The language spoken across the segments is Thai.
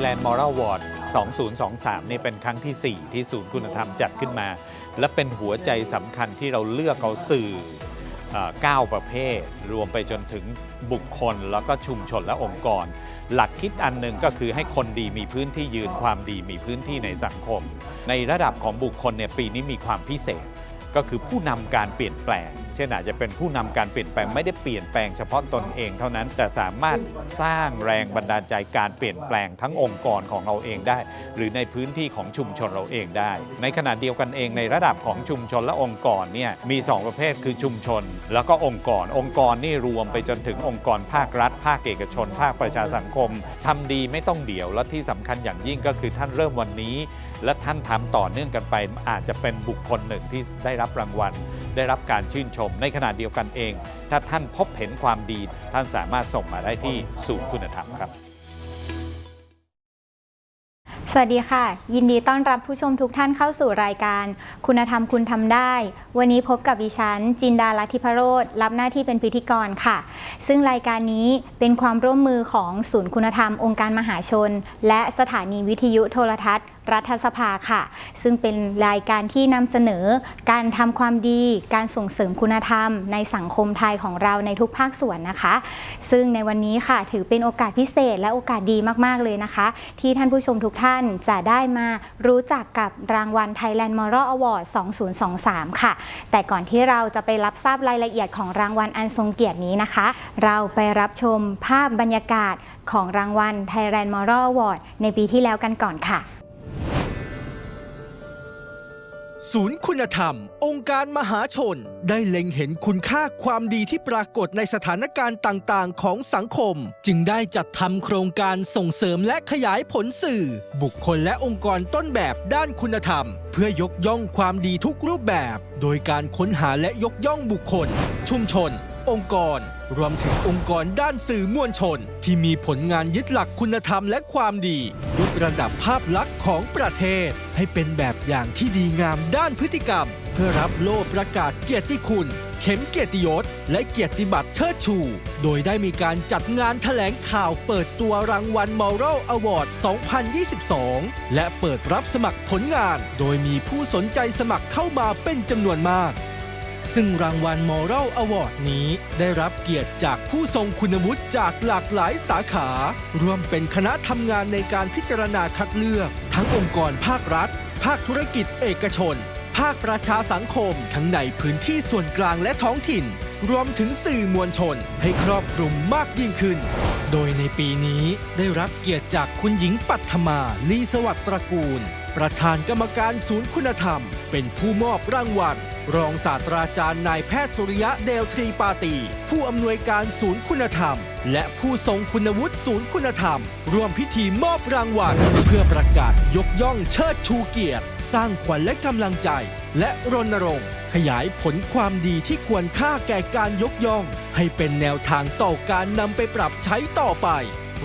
Thailand Moral Award 2023 นี่เป็นครั้งทีสี่ 4 ที่ศูนย์คุณธรรมจัดขึ้นมา และเป็นหัวใจสำคัญที่เราเลือกเอาสื่อ 9 ประเภท รวมไปจนถึงบุคคลแล้วก็ชุมชนและองค์กร หลักคิดอันหนึ่งก็คือให้คนดีมีพื้นที่ยืนความดีมีพื้นที่ในสังคม ในระดับของบุคคลเนี่ยปีนี้มีความพิเศษ ก็คือผู้นำการเปลี่ยนแปลง เช่นอาจจะเป็นผู้นำการเปลี่ยนแปลงไม่ได้เปลี่ยนแปลงเฉพาะตนเองเท่านั้น แต่สามารถสร้างแรงบันดาลใจการเปลี่ยนแปลงทั้งองค์กรของเราเองได้ หรือในพื้นที่ของชุมชนเราเองได้ ในขณะเดียวกันเองในระดับของชุมชนและองค์กรเนี่ยมี 2 ประเภทคือชุมชน แล้วก็องค์กร องค์กรนี่รวมไปจนถึงองค์กรภาครัฐ ภาคเอกชน ภาคประชาสังคมทำดีไม่ต้องเดี่ยวและที่สำคัญอย่างยิ่งก็คือท่านเริ่มวันนี้ และท่านทำต่อเนื่องกันไป อาจจะเป็นบุคคลหนึ่งที่ได้รับรางวัล ได้รับการชื่นชม ในขณะเดียวกันเอง ถ้าท่านพบเห็นความดี ท่านสามารถส่งมาได้ที่ศูนย์คุณธรรมครับสวัสดีค่ะ ยินดีต้อนรับผู้ชมทุกท่านเข้าสู่รายการ คุณธรรมคุณทำได้ วันนี้พบกับดิฉัน จินดาลัทธิพโรธรับหน้าที่เป็นพิธีกรค่ะ ซึ่งรายการนี้เป็นความร่วมมือของศูนย์คุณธรรมองค์การมหาชน และสถานีวิทยุโทรทัศน์ รัฐสภาค่ะ ซึ่งเป็นรายการที่นำเสนอการทำความดี การส่งเสริมคุณธรรม ในสังคมไทยของเราในทุกภาคส่วนนะคะ ซึ่งในวันนี้ค่ะถือเป็นโอกาสพิเศษและโอกาสดีมากๆเลยนะคะ ที่ท่านผู้ชมทุกท่านจะได้มารู้จักกับรางวัล Thailand Moral Award 2023 ค่ะ แต่ก่อนที่เราจะไปรับทราบรายละเอียดของรางวัลอันทรงเกียรตินี้นะคะ เราไปรับชมภาพบรรยากาศของรางวัล Thailand Moral Award ในปีที่แล้วกันก่อนค่ะ ศูนย์คุณธรรม องค์การมหาชน ได้เล็งเห็นคุณค่าความดีที่ปรากฏในสถานการณ์ต่างๆ ของสังคม จึงได้จัดทำโครงการส่งเสริมและขยายผลสื่อ บุคคลและองค์กรต้นแบบด้านคุณธรรม เพื่อยกย่องความดีทุกรูปแบบ โดยการค้นหาและยกย่องบุคคล ชุมชน องค์กร รวมถึงองค์กรด้านสื่อมวลชน ที่มีผลงานยึดหลักคุณธรรมและความดียกระดับภาพลักษณ์ของประเทศ ให้เป็นแบบอย่างที่ดีงามด้านพฤติกรรม เพื่อรับโล่ประกาศเกียรติคุณ เข็มเกียรติยศ และเกียรติบัตรเชิดชู โดยได้มีการจัดงานแถลงข่าวเปิดตัวรางวัล Moral Award 2022 และเปิดรับสมัครผลงาน โดยมีผู้สนใจสมัครเข้ามาเป็นจำนวนมาก ซึ่งรางวัล Moral Award นี้ได้รับเกียรติจากผู้ทรงคุณวุฒิจากหลากหลายสาขารวมเป็นคณะทำงานในการพิจารณาคัดเลือก ทั้งองค์กรภาครัฐ ภาคธุรกิจเอกชน ภาคประชาสังคม ทั้งในพื้นที่ส่วนกลางและท้องถิ่น รวมถึงสื่อมวลชน ให้ครอบคลุมมากยิ่งขึ้น โดยในปีนี้ได้รับเกียรติจากคุณหญิงปัทมาลีสวัสดิ์ตระกูล ประธานกรรมการศูนย์คุณธรรม เป็นผู้มอบรางวัล รองศาสตราจารย์นายแพทย์สุริยะเดลทรีปาตี ผู้อำนวยการศูนย์คุณธรรม และผู้ทรงคุณวุฒิศูนย์คุณธรรม ร่วมพิธีมอบรางวัล เพื่อประกาศยกย่องเชิดชูเกียรติ สร้างขวัญและกำลังใจ และรณรงค์ ขยายผลความดีที่ควรค่าแก่การยกย่อง ให้เป็นแนวทางต่อการนำไปปรับใช้ต่อไป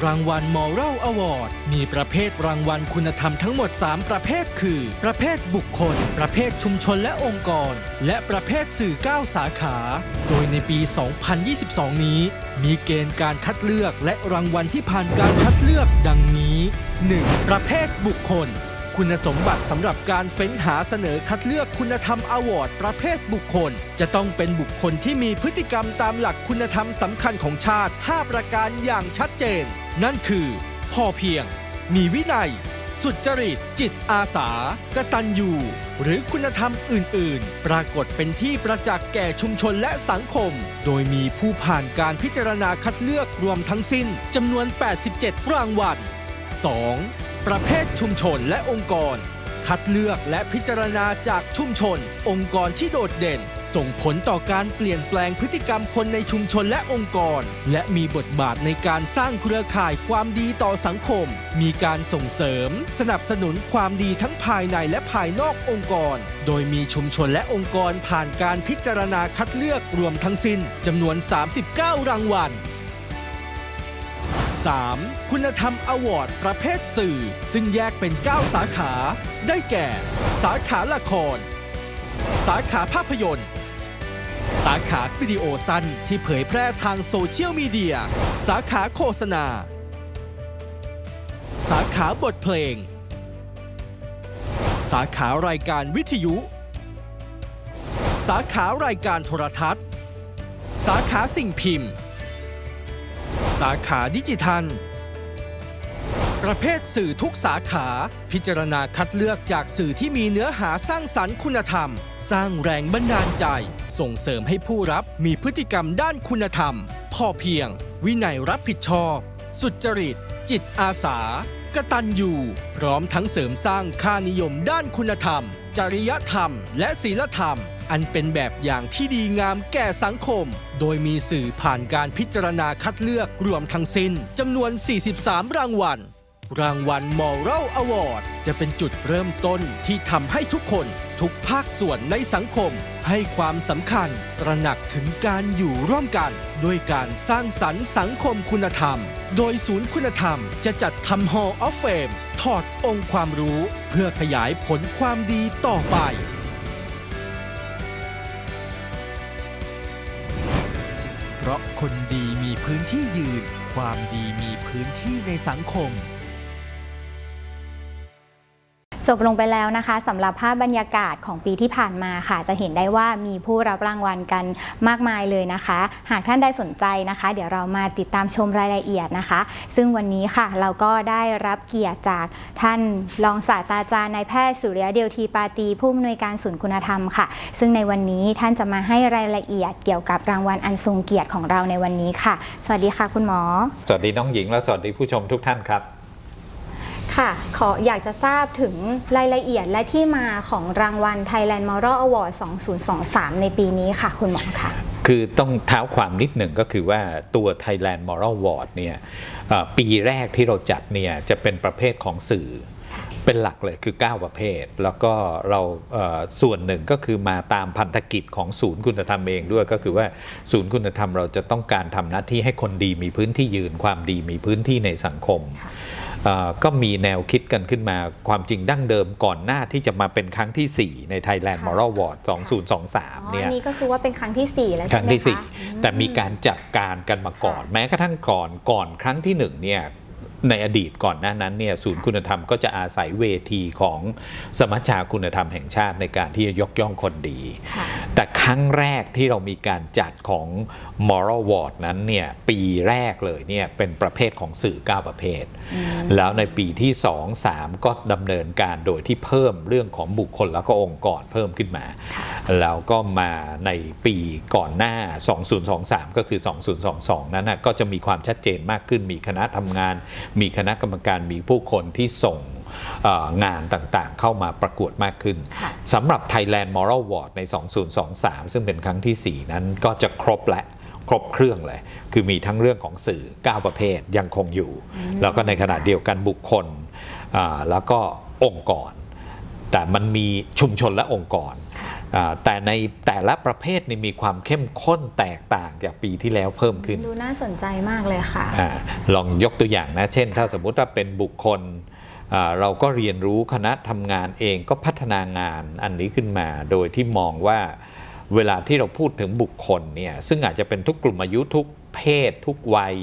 รางวัล Moral Award มีประเภทรางวัลคุณธรรมทั้งหมด 3 ประเภทคือ ประเภทบุคคล ประเภทชุมชนและองค์กร และประเภทสื่อ 9 สาขา โดยในปี 2022 นี้ มีเกณฑ์การคัดเลือกและรางวัลที่ผ่านการคัดเลือกดังนี้ 1. ประเภทบุคคล คุณสมบัติสำหรับการเฟ้นหาเสนอคัดเลือกคุณธรรมอวอร์ดประเภทบุคคล จะต้องเป็นบุคคลที่มีพฤติกรรมตามหลักคุณธรรมสำคัญของชาติ 5 ประการอย่างชัดเจน นั่นคือพอเพียง มีวินัย สุจริต จิตอาสา กตัญญูหรือคุณธรรมอื่น ๆ ปรากฏเป็นที่ประจักษ์แก่ชุมชนและสังคม โดยมีผู้ผ่านการพิจารณาคัดเลือกรวมทั้งสิ้นจำนวน 87 รางวัล 2. ประเภทชุมชนและองค์กร คัดเลือกและพิจารณาจากชุมชน องค์กรที่โดดเด่น ส่งผลต่อการเปลี่ยนแปลงพฤติกรรมคนในชุมชนและองค์กร และมีบทบาทในการสร้างเครือข่ายความดีต่อสังคม มีการส่งเสริม สนับสนุนความดีทั้งภายในและภายนอกองค์กร โดยมีชุมชนและองค์กรผ่านการพิจารณาคัดเลือกรวมทั้งสิ้นจำนวน 39 รางวัล 3. คุณธรรมอวอร์ดประเภทสื่อ ซึ่งแยกเป็น 9 สาขา ได้แก่ สาขาละคร สาขาภาพยนตร์ สาขาวิดีโอสั้นที่เผยแพร่ทางโซเชียลมีเดีย สาขาโฆษณา สาขาบทเพลง สาขารายการวิทยุ สาขารายการโทรทัศน์ สาขาสิ่งพิมพ์ สาขาดิจิทัล ประเภทสื่อทุกสาขา พิจารณาคัดเลือกจากสื่อที่มีเนื้อหาสร้างสรรค์คุณธรรม สร้างแรงบันดาลใจ ส่งเสริมให้ผู้รับมีพฤติกรรมด้านคุณธรรม พอเพียง วินัยรับผิดชอบ สุจริต จิตอาสากตัญญูพร้อมทั้งเสริมสร้างค่านิยมด้านคุณธรรม จริยธรรม และศีลธรรม อันเป็นแบบอย่างที่ดีงามแก่สังคม โดยมีสื่อผ่านการพิจารณาคัดเลือกรวมทั้งสิ้นจำนวน 43 รางวัล รางวัล Moral Award จะเป็นจุดเริ่มต้นที่ทำให้ทุกคนทุกภาคส่วนในสังคม ให้ความสำคัญตระหนักถึงการอยู่ร่วมกัน ด้วยการสร้างสรรค์สังคมคุณธรรม โดยศูนย์คุณธรรมจะจัดทำ Hall of Fame ถอดองค์ความรู้ เพื่อขยายผลความดีต่อไป คนดีมีพื้นที่ยืน ความดีมีพื้นที่ในสังคม จบลงไปแล้วนะคะสำหรับภาพบรรยากาศของปีที่ผ่านมาค่ะ จะเห็นได้ว่ามีผู้รับรางวัลกันมากมายเลยนะคะ หากท่านใดสนใจนะคะ เดี๋ยวเรามาติดตามชมรายละเอียดนะคะ ซึ่งวันนี้ค่ะเราก็ได้รับเกียรติจากท่านรองศาสตราจารย์นายแพทย์สุริยะเดียวทีปาตีผู้อำนวยการศูนย์คุณธรรมค่ะ ซึ่งในวันนี้ท่านจะมาให้รายละเอียดเกี่ยวกับรางวัลอันทรงเกียรติของเราในวันนี้ค่ะ สวัสดีค่ะ คุณหมอ สวัสดีน้องหญิงและสวัสดีผู้ชมทุกท่านครับ ค่ะ ขออยากจะทราบถึงรายละเอียดและที่มาของรางวัล Thailand Moral Award 2023 ในปีนี้ค่ะ คุณหมอค่ะ คือต้องเท้าความนิดหนึ่งก็คือว่าตัว Thailand Moral Award เนี่ยเอ่อปีแรกที่เราจัดเนี่ยจะเป็นประเภทของสื่อเป็นหลักเลยคือ 9 ประเภท แล้วก็เราเอ่อส่วนหนึ่งก็คือมาตามพันธกิจของศูนย์คุณธรรมเองด้วยก็คือว่าศูนย์คุณธรรมเราจะต้องการทำหน้าที่ให้คนดีมีพื้นที่ยืนความดีมีพื้นที่ในสังคมเอ่อ ก็มีแนวคิดกันขึ้นมาความจริงดั้งเดิมก่อนหน้าที่จะมาเป็นครั้งที่ 4 ใน Thailand ค่ะ Moral Award อ๋อ2023 เนี่ยอันนี้ก็คือว่าเป็นครั้งที่ 4 แล้วคใช่รั้งไหมที่คะสี่แต่มีการจัดการกันมาก่อน แม้กระทั่งก่อนก่อนครั้งที่หนึ่งเนี่ย ในอดีตก่อนหน้านั้นเนี่ยศูนย์คุณธรรมก็จะอาศัยเวทีของสมัชชาคุณธรรมแห่งชาติในการที่จะยกย่องคนดีค่ะแต่ครั้งแรกที่เรามีการจัดของ Moral Award นั้นเนี่ยปีแรกเลยเนี่ยเป็นประเภทของสื่อ 9 ประเภท แล้วในปีที่ 2 3 ก็ดำเนินการโดยที่เพิ่มเรื่องของบุคคลแล้วก็องค์กรเพิ่มขึ้นมา แล้วก็มาในปีก่อนหน้า 2023 ก็คือ 2022 นั้นนะก็จะมีความชัดเจนมากขึ้นมีคณะทำงานมีคณะกรรมการมีผู้คนที่ส่งเอ่องานต่างๆ เข้ามาประกวดมากขึ้นค่ะสำหรับ Thailand Moral Award ใน 2023 ซึ่งเป็นครั้งที่ 4 นั้นก็จะครบและครบเครื่องเลย คือมีทั้งเรื่องของสื่อ 9 ประเภทยังคงอยู่ แล้วก็ในขณะเดียวกันบุคคลอ่าแล้วก็องค์กร แต่มันมีชุมชนและองค์กรอ่า แต่ในแต่ละประเภทนี่มีความเข้มข้นแตกต่างจากปีที่แล้วเพิ่มขึ้น ดูน่าสนใจมากเลยค่ะอาลองยกตัวอย่างนะ เช่น ถ้าสมมุติว่าเป็นบุคคลอ่าเราก็เรียนรู้คณะทำงานเองก็พัฒนางานอันนี้ขึ้นมา โดยที่มองว่าเวลาที่เราพูดถึงบุคคลเนี่ยซึ่งอาจจะเป็นทุกกลุ่มอายุทุกเพศทุกวัย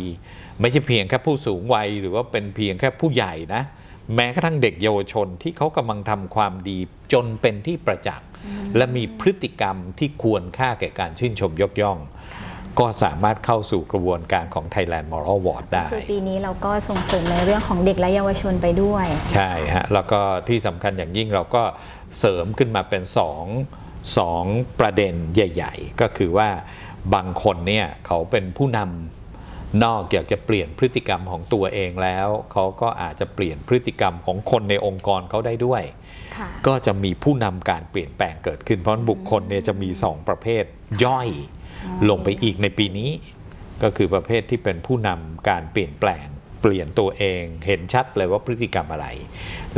ไม่ใช่เพียงแค่ผู้สูงวัย หรือว่าเป็นเพียงแค่ผู้ใหญ่นะ แม้กระทั่งเด็กเยาวชนที่เขากำลังทำความดีจนเป็นที่ประจักษ์ และมีพฤติกรรมที่ควรค่าแก่การชื่นชมยกย่อง ก็สามารถเข้าสู่กระบวนการของ Thailand Moral Award ได้ คือปีนี้เราก็ส่งเสริมในเรื่องของเด็กและเยาวชนไปด้วย ใช่ฮะ แล้วก็ที่สำคัญอย่างยิ่งเราก็เสริมขึ้นมาเป็นสองสองประเด็นใหญ่ ๆ ก็คือว่าบางคนเนี่ยเขาเป็นผู้นำนอกจากจะเปลี่ยนพฤติกรรมของตัวเองแล้ว เขาก็อาจจะเปลี่ยนพฤติกรรมของคนในองค์กรเขาได้ด้วยค่ะ ก็จะมีผู้นำการเปลี่ยนแปลงเกิดขึ้น เพราะฉะนั้นบุคคลเนี่ยจะมี2ประเภทย่อยลงไปอีกในปีนี้ ก็คือประเภทที่เป็นผู้นำการเปลี่ยนแปลง เปลี่ยนตัวเองเห็นชัดเลยว่าพฤติกรรมอะไร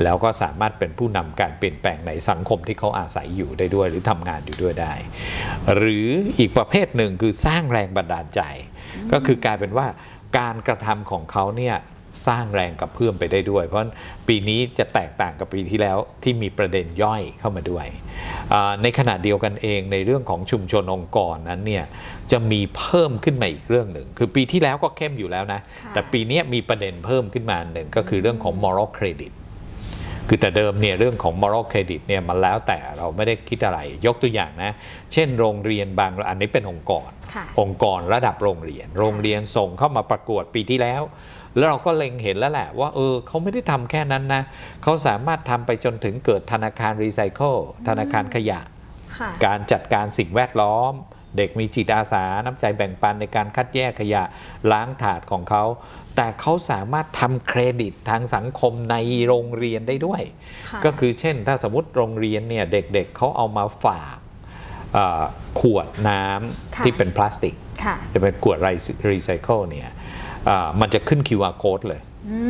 แล้วก็สามารถเป็นผู้นำการเปลี่ยนแปลงในสังคมที่เขาอาศัยอยู่ได้ด้วย หรือทำงานอยู่ด้วยได้ หรืออีกประเภทหนึ่งคือสร้างแรงบันดาลใจ ก็คือกลายเป็นว่าการกระทำของเขาเนี่ย สร้างแรงกับเพื่อมไปได้ด้วย เพราะฉะนั้นปีนี้จะแตกต่างกับปีที่แล้วที่มีประเด็นย่อยเข้ามาด้วยอ่าในขณะเดียวกันเองในเรื่องของชุมชนองค์กรนั้นเนี่ยจะมีเพิ่มขึ้นมาอีกเรื่องหนึ่ง คือปีที่แล้วก็เข้มอยู่แล้วนะค่ะแต่ปีนี้มีประเด็นเพิ่มขึ้นมาหนึ่งก็คือเรื่องของ moral credit คือแต่เดิมเนี่ยเรื่องของ moral credit เนี่ยมันแล้วแต่เราไม่ได้คิดอะไร ยกตัวอย่างนะ เช่นโรงเรียนบางอันนี้เป็นองค์กรค่ะองค์กรระดับโรงเรียน โรงเรียนส่งเข้ามาประกวดปีที่แล้ว แล้วเราก็เล็งเห็นแล้วแหละว่าเออเขาไม่ได้ทำแค่นั้นนะเขาสามารถทำไปจนถึงเกิดธนาคารรีไซเคิลธนาคารขยะ ค่ะ การจัดการสิ่งแวดล้อม เด็กมีจิตอาสาน้ำใจแบ่งปันในการคัดแยกขยะล้างถาดของเขา แต่เขาสามารถทำเครดิตทางสังคมในโรงเรียนได้ด้วย ค่ะ ก็คือเช่น ถ้าสมมติโรงเรียนเนี่ยเด็กๆเขาเอามาฝากเอ่อขวดน้ำค่ะที่เป็นพลาสติก ค่ะ จะเป็นขวดรีไซเคิลเนี่ยอ่า มันจะขึ้น QR code เลยอื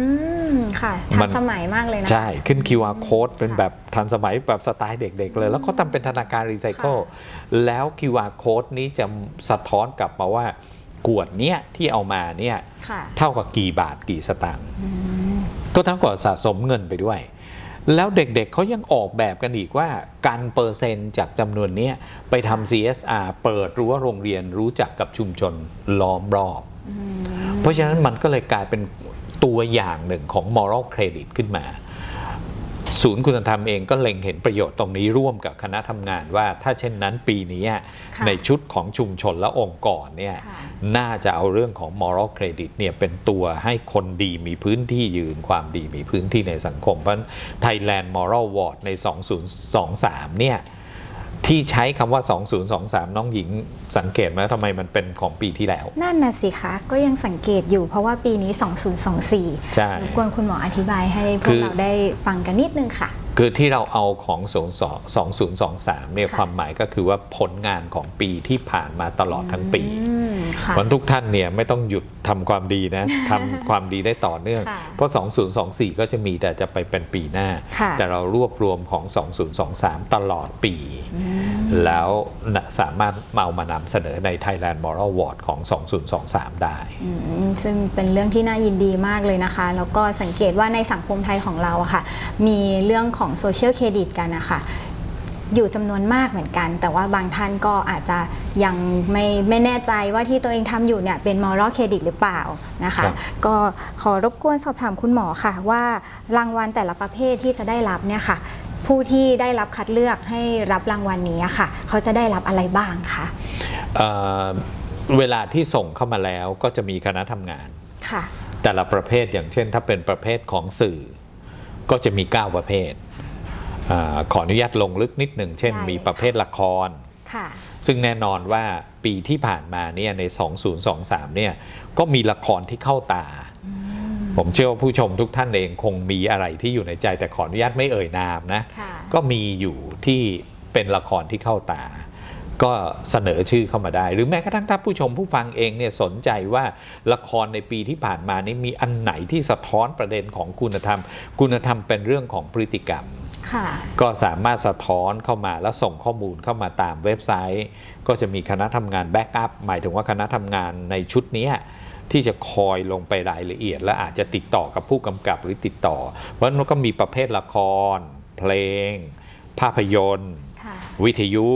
มค่ะมัทันนสมัยมากเลยนะ ใช่ ขึ้น QR code เป็นค่ะแบบทันสมัยแบบสไตล์เด็กๆเลย แล้วเขาทำเป็นธนาคารรีไซเคิลค่แล้ว QR code นี้จะสะท้อนกลับมาว่า ขวดเนี้ยที่เอามาเนี่ยค่ะเท่ากับกี่บาทกี่สตางค์ก็เท่ากับสะสมเงินไปด้วย แล้วเด็กๆเขายังออกแบบกันอีกว่ากันเปอร์เซ็นต์จากจำนวนเนี้ยไปทำ CSR เปิดรั้วโรงเรียนรู้จักกับชุมชนล้อมรอบ เพราะฉะนั้นมันก็เลยกลายเป็นตัวอย่างหนึ่งของ moral credit ขึ้นมา ศูนย์คุณธรรมเองก็เล็งเห็นประโยชน์ตรงนี้ร่วมกับคณะทำงานว่าถ้าเช่นนั้นปีนี้ค่ะในชุดของชุมชนและองค์กรเนี่ยค่ะน่าจะเอาเรื่องของ moral credit เนี่ยเป็นตัวให้คนดีมีพื้นที่ยืนความดีมีพื้นที่ในสังคม เพราะฉะนั้น Thailand Moral Award ใน 2023 เนี่ย ที่ใช้คำว่า 2023 น้องหญิงสังเกตไหมทำไมมันเป็นของปีที่แล้ว นั่นน่ะสิคะ ก็ยังสังเกตอยู่เพราะว่าปีนี้ 2024ใช่รบกวนคุณหมออธิบายให้พวคืกอเราได้ฟังกันนิดนึงค่ะ คือที่เราเอาของ 2023เนี่ยค่ะความหมายก็คือว่าผลงานของปีที่ผ่านมาตลอดทั้งปีอืมค่ะ วันทุกท่านเนี่ยไม่ต้องหยุดทำความดีนะทำความดีได้ต่อเนื่องค่ะเพราะ 2024 ก็จะมีแต่จะไปเป็นปีหน้าค่ะแต่เรารวบรวมของ 2023 ตลอดปี แล้วน่ะสามารถมาเอามานำเสนอใน Thailand Moral Award ของ 2023 ได้อืมซึ่งเป็นเรื่องที่น่ายินดีมากเลยนะคะ แล้วก็สังเกตว่าในสังคมไทยของเราอะค่ะ มีเรื่องของโซเชียลเครดิตกันนะคะ อยู่จำนวนมากเหมือนกัน แต่ว่าบางท่านก็อาจจะยังไม่ไม่แน่ใจว่าที่ตัวเองทำอยู่เนี่ยเป็นมอรัลเครดิตหรือเปล่านะคะครับก็ขอรบกวนสอบถามคุณหมอค่ะว่ารางวัลแต่ละประเภทที่จะได้รับเนี่ยค่ะ ผู้ที่ได้รับคัดเลือกให้รับรางวัลนี้อะค่ะ เขาจะได้รับอะไรบ้างคะเอ่อเวลาที่ส่งเข้ามาแล้วก็จะมีคณะทำงานค่ะแต่ละประเภทอย่างเช่น ถ้าเป็นประเภทของสื่อ ก็จะมี 9 ประเภทอา ขออนุญาตลงลึกนิดหนึ่งเช่นได้เลยมีประเภทละครค่ะซึ่งแน่นอนว่าปีที่ผ่านมาเนี่ยใน 2023 เนี่ยก็มีละครที่เข้าตา ผมเชื่อว่าผู้ชมทุกท่านเองคงมีอะไรที่อยู่ในใจแต่ขออนุญาตไม่เอ่ยนามนะค่ะก็มีอยู่ที่เป็นละครที่เข้าตา ก็เสนอชื่อเข้ามาได้ หรือแม้กระทั่งถ้าผู้ชมผู้ฟังเองเนี่ยสนใจว่าละครในปีที่ผ่านมานี้มีอันไหนที่สะท้อนประเด็นของคุณธรรม คุณธรรมเป็นเรื่องของพฤติกรรมค่ะ ก็สามารถสะท้อนเข้ามาแล้วส่งข้อมูลเข้ามาตามเว็บไซต์ ก็จะมีคณะทำงานแบ็กอัพหมายถึงว่าคณะทำงานในชุดเนี้ยที่จะคอยลงไปรายละเอียด และอาจจะติดต่อกับผู้กำกับหรือติดต่อ เพราะฉะนั้นก็มีประเภทละคร เพลง ภาพยนตร์ค่ะวิทยุ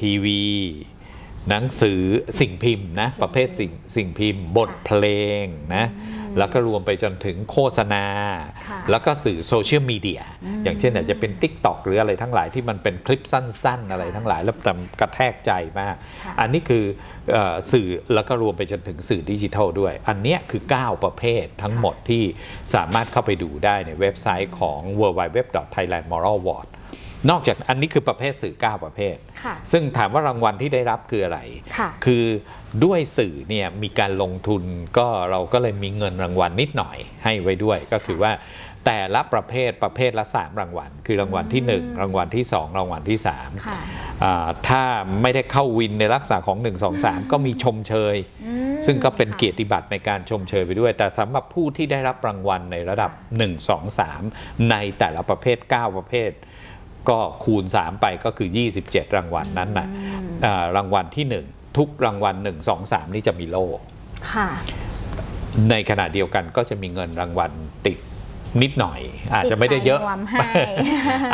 ทีวี หนังสือสิ่งพิมพ์นะประเภทสิ่งสิ่งพิมพ์ บทเพลงนะ แล้วก็รวมไปจนถึงโฆษณาค่ะแล้วก็สื่อโซเชียลมีเดียอย่างเช่นอาจจะเป็น Tik t o อกหรืออะไรทั้งหลายที่มันเป็นคลิปสั้น ๆ อะไรทั้งหลายแล้วแต่กระแทกใจมากค่ะอันนี้คือเออสื่อแล้วก็รวมไปจนถึงสื่อดิจิทัลด้วย อันเนี้ยคือ 9 ประเภททั้งหมดที่สามารถเข้าไปดูได้ในเว็บไซต์ของ w w w t h a i l a n d m o r a l a w a r d นอกจากอันนี้คือประเภทสื่อ 9 ประเภทค่ะซึ่งถามว่ารางวัลที่ได้รับคืออะไรค่ะคือด้วยสื่อเนี่ยมีการลงทุนก็เราก็เลยมีเงินรางวัลนิดหน่อยให้ไว้ด้วยก็คือว่าแต่ละประเภทประเภทละ 3 รางวัล คือรางวัลที่ 1 รางวัลที่ 2 รางวัลที่3ค่ะอ่าถ้าไม่ได้เข้าวินในลักษณะของ 1 2 3 ก็มีชมเชยอืมซึ่งก็เป็นค่ะเกียรติบัตรในการชมเชยไปด้วย แต่สำหรับผู้ที่ได้รับรางวัลในระดับ 1 2 3 ในแต่ละประเภท 9 ประเภท ก็คูณ 3 ไปก็คือ 27 รางวัลนั้นนะอ่ารางวัลที่ 1 ทุกรางวัล 1 2 3 นี่จะมีโล่ค่ะในขณะเดียวกันก็จะมีเงินรางวัลติดนิดหน่อย อาจจะไม่ได้เยอะติดสายนวมให้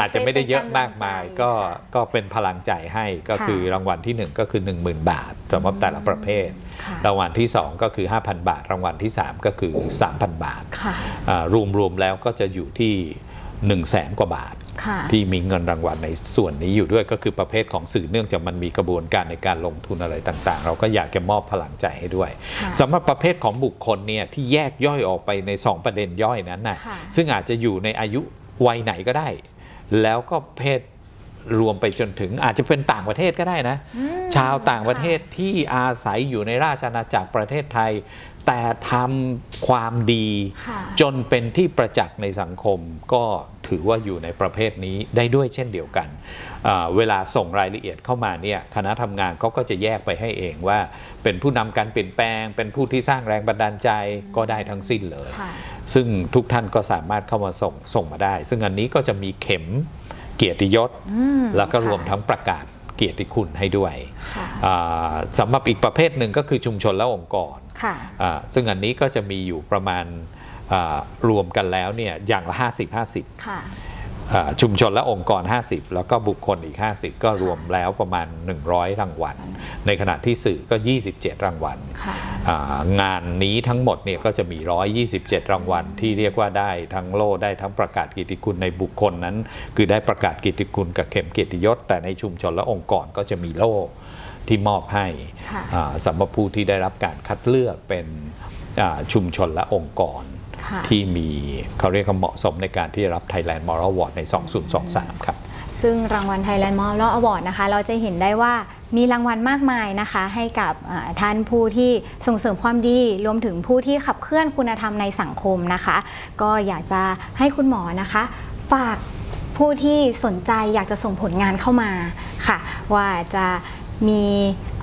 อาจจะไม่ได้เยอะมากมายเป็นกำลังใจก็ค่ะก็เป็นพลังใจให้ก็ค่ะคือรางวัลที่ 1 ก็คือ 10,000 บาทสำหรับแต่ละประเภทค่ะรางวัลที่ 2 ก็คือ 5,000 บาท รางวัลที่ 3 ก็คือ 3,000 บาทค่ะอ่ารวมๆแล้วก็จะอยู่ที่ 1 0 0 0 0แสนกว่าบาทค่ะ ที่มีเงินรางวัลในส่วนนี้อยู่ด้วยก็คือประเภทของสื่อเนื่องจากมันมีกระบวนการในการลงทุนอะไรต่างๆ เราก็อยากจะมอบพลังใจให้ด้วยค่ะสำหรับประเภทของบุคคลเนี่ยที่แยกย่อยออกไปใน 2 ประเด็นย่อยนั้นนะค่ะซึ่งอาจจะอยู่ในอายุวัยไหนก็ได้ แล้วก็เพศรวมไปจนถึงอาจจะเป็นต่างประเทศก็ได้นะอืมชาวต่างประเทศที่อาศัยอยู่ในราชอาณาจักรประเทศไทย แต่ทำความดีค่ะจนเป็นที่ประจักษ์ในสังคมก็ถือว่าอยู่ในประเภทนี้ได้ด้วยเช่นเดียวกันอ่าเวลาส่งรายละเอียดเข้ามาเนี่ยคณะทำงานเขาก็จะแยกไปให้เองว่า เป็นผู้นำการเปลี่ยนแปลง เป็นผู้ที่สร้างแรงบันดาลใจก็ได้ทั้งสิ้นเลยค่ะซึ่งทุกท่านก็สามารถเข้ามาส่งส่งมาได้ ซึ่งอันนี้ก็จะมีเข็มเกียรติยศอืมแล้วก็รวมค่ะทั้งประกาศ เกียรติคุณให้ด้วยค่ะอ่าสำหรับอีกประเภทหนึ่งก็คือชุมชนและองค์กรค่ะอ่าซึ่งอันนี้ก็จะมีอยู่ประมาณอ่ารวมกันแล้วเนี่ยอย่างละ 50 50ค่ะอ่า ชุมชนและองค์กร 50 แล้วก็บุคคลอีก 50 ก็รวมแล้วประมาณ 100 รางวัล ในขณะที่สื่อก็ 27 รางวัลค่ะอ่างานนี้ทั้งหมดเนี่ยก็จะมี 127 รางวัล ที่เรียกว่าได้ทั้งโล่ได้ทั้งประกาศเกียรติคุณในบุคคลนั้น คือได้ประกาศเกียรติคุณกับเข็มเกียรติยศ แต่ในชุมชนและองค์กรก็จะมีโล่ที่มอบให้ค่ะอ่าสำหรับผู้ที่ได้รับการคัดเลือกเป็นอ่าชุมชนและองค์กรค่ะ ที่มีเขาเรียกว่าเหมาะสมในการที่จะรับ Thailand Moral Award ใน 2023 ครับ ซึ่งรางวัล Thailand Moral Award นะคะ เราจะเห็นได้ว่ามีรางวัลมากมายนะคะ ให้กับอ่าท่านผู้ที่ส่งเสริมความดีรวมถึงผู้ที่ขับเคลื่อนคุณธรรมในสังคมนะคะ ก็อยากจะให้คุณหมอนะคะ ฝากผู้ที่สนใจอยากจะส่งผลงานเข้ามาค่ะ ว่าจะมี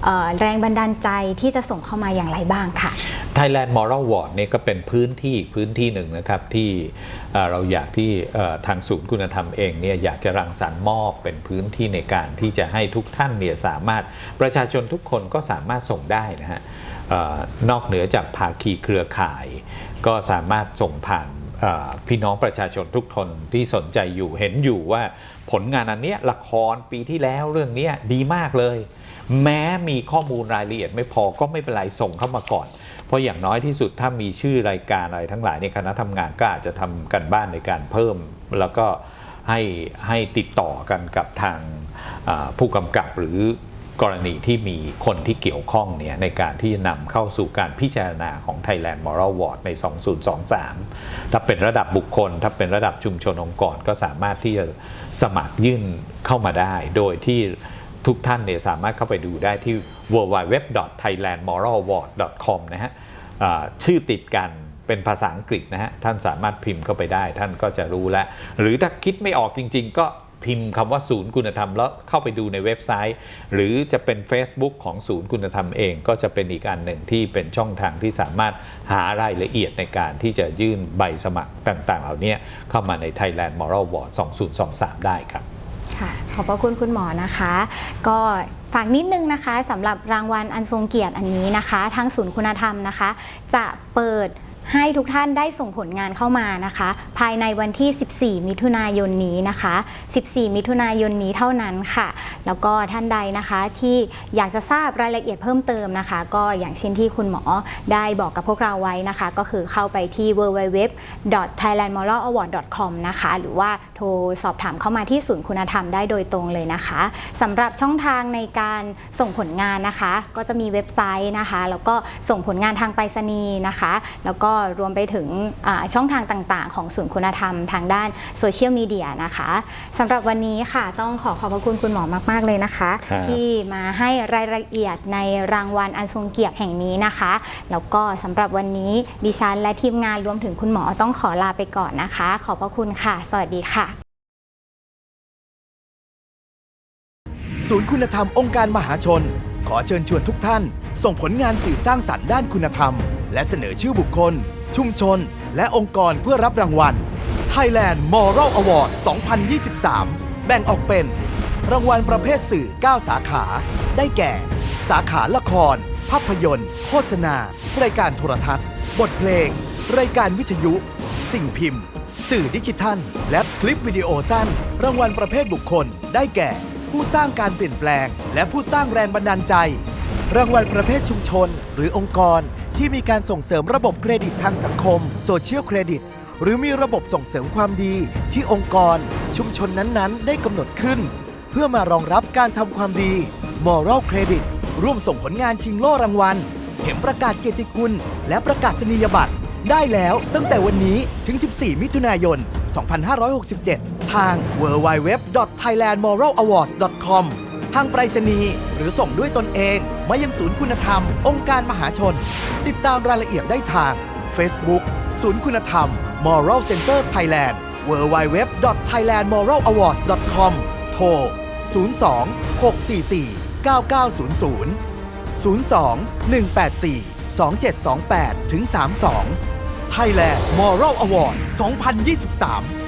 เอ่อแรงบันดาลใจที่จะส่งเข้ามาอย่างไรบ้างค่ะ Thailand Moral Award เนี่ยก็เป็นพื้นที่พื้นที่หนึ่งนะครับที่เราอยากที่ทางศูนย์คุณธรรมเองเนี่ยอยากจะรังสรรค์มอบเป็นพื้นที่ในการที่จะให้ทุกท่านเนี่ยสามารถประชาชนทุกคนก็สามารถส่งได้นะฮะนอกเหนือจากภาคีเครือข่าย ก็สามารถส่งผ่านพี่น้องประชาชนทุกคนที่สนใจอยู่เห็นอยู่ว่าผลงานอันเนี้ยละครปีที่แล้วเรื่องนี้ดีมากเลย แม้มีข้อมูลรายละเอียดไม่พอก็ไม่เป็นไรส่งเข้ามาก่อน ราะอย่างน้อยที่สุดถ้ามีชื่อรายการอะไรทั้งหลายในยคณะทำงานก็อาจจะทำกันบ้านในการเพิ่ม แล้วก็ให้ให้ติดต่อกันกับทางผู้กำกับหรือกรณีที่มีคนที่เกี่ยวข้องเนี่ยในการที่จะนำเข้าสู่การพิจารณาของ Thailand Moral Award ใน 2023 ถ้าเป็นระดับบุคคล ถ้าเป็นระดับชุมชนองค์กรก็สามารถที่จะสมัครยื่นเข้ามาได้ โดยที่ทุกท่านเนี่ยสามารถเข้าไปดูได้ที่ www.thailandmoralaward.com นะฮะ ชื่อติดกันเป็นภาษาอังกฤษนะฮะท่านสามารถพิมพ์เข้าไปได้ ท่านก็จะรู้แล้ว หรือถ้าคิดไม่ออกจริง ๆ ก็พิมพ์คำว่าศูนย์คุณธรรมแล้วเข้าไปดูในเว็บไซต์ หรือจะเป็น Facebook ของศูนย์คุณธรรมเอง ก็จะเป็นอีกอันหนึ่งที่เป็นช่องทางที่สามารถหารายละเอียดในการที่จะยื่นใบสมัครต่างๆ เหล่านี้เข้ามาใน Thailand Moral Award 2023 ได้ครับ ค่ะขอบพระคุณคุณหมอนะคะ ก็ฝากนิดนึงนะคะสำหรับรางวัลอันทรงเกียรติอันนี้นะคะ ทางศูนย์คุณธรรมนะคะ จะเปิด ให้ทุกท่านได้ส่งผลงานเข้ามานะคะ ภายในวันที่ 14 มิถุนายนนี้นะคะ 14 มิถุนายนนี้เท่านั้นค่ะ แล้วก็ท่านใดนะคะที่อยากจะทราบรายละเอียดเพิ่มเติมนะคะ ก็อย่างเช่นที่คุณหมอได้บอกกับพวกเราไว้นะคะ ก็คือเข้าไปที่ www.thailandmoralaward.com นะคะ หรือว่าโทรสอบถามเข้ามาที่ศูนย์คุณธรรมได้โดยตรงเลยนะคะสำหรับช่องทางในการส่งผลงานนะคะ ก็จะมีเว็บไซต์นะคะ แล้วก็ส่งผลงานทางไปรษณีย์นะคะ แล้วก็รวมไปถึงอ่าช่องทางต่างๆ ของศูนย์คุณธรรมทางด้านโซเชียลมีเดียนะคะสำหรับวันนี้ค่ะต้องขอขอบพระคุณคุณหมอมาก ๆ เลยนะคะครับที่มาให้รายละเอียดในรางวัลอันทรงเกียรติแห่งนี้นะคะ แล้วก็สำหรับวันนี้ดิฉันและทีมงานรวมถึงคุณหมอต้องขอลาไปก่อนนะคะ ขอบพระคุณค่ะ สวัสดีค่ะ ศูนย์คุณธรรมองค์การมหาชน ขอเชิญชวนทุกท่าน ส่งผลงานสื่อสร้างสรรค์ด้านคุณธรรม และเสนอชื่อบุคคล ชุมชน และองค์กรเพื่อรับรางวัล Thailand Moral Award 2023 แบ่งออกเป็น รางวัลประเภทสื่อ 9 สาขา ได้แก่ สาขาละคร ภาพยนตร์ โฆษณา รายการโทรทัศน์ บทเพลง รายการวิทยุ สิ่งพิมพ์ สื่อดิจิทัล และคลิปวิดีโอสั้น รางวัลประเภทบุคคล ได้แก่ ผู้สร้างการเปลี่ยนแปลง และผู้สร้างแรงบันดาลใจ รางวัลประเภทชุมชน หรือองค์กร ที่มีการส่งเสริมระบบเครดิตทางสังคมโซเชียลเครดิตหรือมีระบบส่งเสริมความดี ที่องค์กร ชุมชนนั้นๆ ได้กำหนดขึ้น เพื่อมารองรับการทำความดี Moral Credit ร่วมส่งผลงานชิงโล่รางวัล เข็มประกาศเกียรติคุณ และประกาศนียบัตร ได้แล้วตั้งแต่วันนี้ถึง 14 มิถุนายน 2567 ทาง www.thailandmoralawards.com ทางไปรษณีย์หรือส่งด้วยตนเองมายังศูนย์คุณธรรม องค์การมหาชน ติดตามรายละเอียดได้ทาง Facebook ศูนย์คุณธรรม Moral Center Thailand www.thailandmoralawards.com โทร 02 644 9900 02 184 2728ถึง32 Thailand Moral Awards 2023